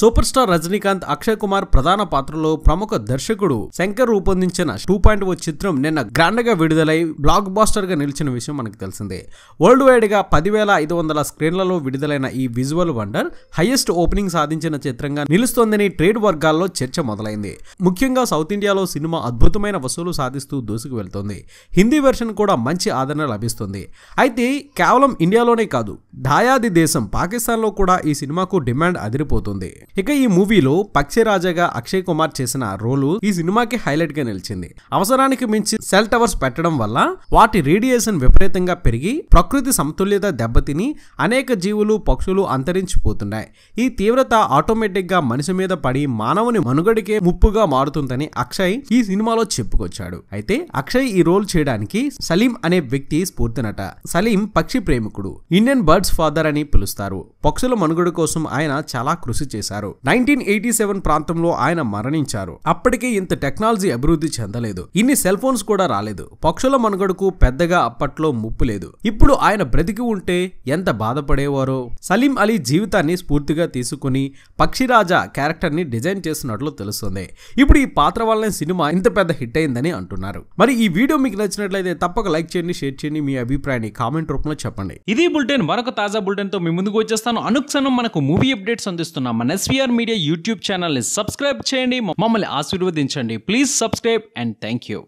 Super star Rajinikanth Akshay Kumar ప్రధాన పాత్రలో ప్రముఖ దర్శకుడు శంకర్ రూపొందించిన టూ పాయింట్ ఓ చిత్రం నిన్న గ్రాండ్గా విడుదలై బ్లాక్ బాస్టర్గా నిలిచిన విషయం మనకు తెలిసిందే. వరల్డ్ వైడ్గా పదివేల ఐదు వందల స్క్రీన్లలో విడుదలైన ఈ విజువల్ వండర్ హైయెస్ట్ ఓపెనింగ్ సాధించిన చిత్రంగా నిలుస్తోందని ట్రేడ్ వర్గాల్లో చర్చ మొదలైంది. ముఖ్యంగా సౌత్ ఇండియాలో సినిమా అద్భుతమైన వసూలు సాధిస్తూ దూసుకు వెళ్తోంది. హిందీ వెర్షన్ కూడా మంచి ఆదరణ లభిస్తుంది. అయితే కేవలం ఇండియాలోనే కాదు దాయాది దేశం పాకిస్తాన్లో కూడా ఈ సినిమాకు డిమాండ్ అదిరిపోతుంది. ఇక ఈ మూవీలో పక్షిరాజాగా అక్షయ్ కుమార్ చేసిన రోలు ఈ సినిమాకి హైలైట్గా నిలిచింది. అవసరానికి మించి సెల్ టవర్స్ పెట్టడం వల్ల వాటి రేడియేషన్ విపరీతంగా పెరిగి ప్రకృతి సమతుల్యత దెబ్బతిని అనేక జీవులు పక్షులు అంతరించిపోతున్నాయి. ఈ తీవ్రత ఆటోమేటిక్గా మనిషి మీద పడి మానవుని మనుగడికే ముప్పుగా మారుతుందని అక్షయ్ ఈ సినిమాలో చెప్పుకొచ్చాడు. అయితే అక్షయ్ ఈ రోల్ చేయడానికి సలీం అనే వ్యక్తి స్ఫూర్తినట. సలీం పక్షి ప్రేమికుడు. ఇండియన్ బర్డ్స్ ఫాదర్ అని పిలుస్తారు. పక్షుల మనుగడ కోసం ఆయన చాలా కృషి చేశారు. నైన్టీన్ ఎయిటీ సెవెన్ ప్రాంతంలో ఆయన మరణించారు. అప్పటికే ఇంత టెక్నాలజీ అభివృద్ధి చెందలేదు. ఇన్ని సెల్ ఫోన్స్ కూడా రాలేదు. పక్షుల మనుగడకు పెద్దగా అప్పట్లో ముప్పు లేదు. ఇప్పుడు ఆయన బ్రతికి ఉంటే ఎంత బాధపడేవారో? సలీం అలీ జీవితాన్ని స్ఫూర్తిగా తీసుకుని పక్షిరాజా క్యారెక్టర్ని డిజైన్ చేస్తున్నట్లు తెలుస్తుంది. ఇప్పుడు ఈ పాత్ర వల్లనే సినిమా ఇంత పెద్ద హిట్ అయిందని అంటున్నారు. మరి ఈ వీడియో మీకు నచ్చినట్లయితే తప్పక లైక్ చేయండి షేర్ చేయండి మీ అభిప్రాయాన్ని కామెంట్ రూపంలో చెప్పండి. ఇది బులెటిన్ మరొక తాజా బులెటిన్తో మీ ముందుకు వచ్చేస్తాను. అనుక్షణం మనకు మూవీ అప్డేట్స్ అందిస్తున్నాం. మన ఎస్వీఆర్ మీడియా యూట్యూబ్ ఛానల్ని సబ్స్క్రైబ్ చేయండి. మమ్మల్ని ఆశీర్వదించండి. Please subscribe and thank you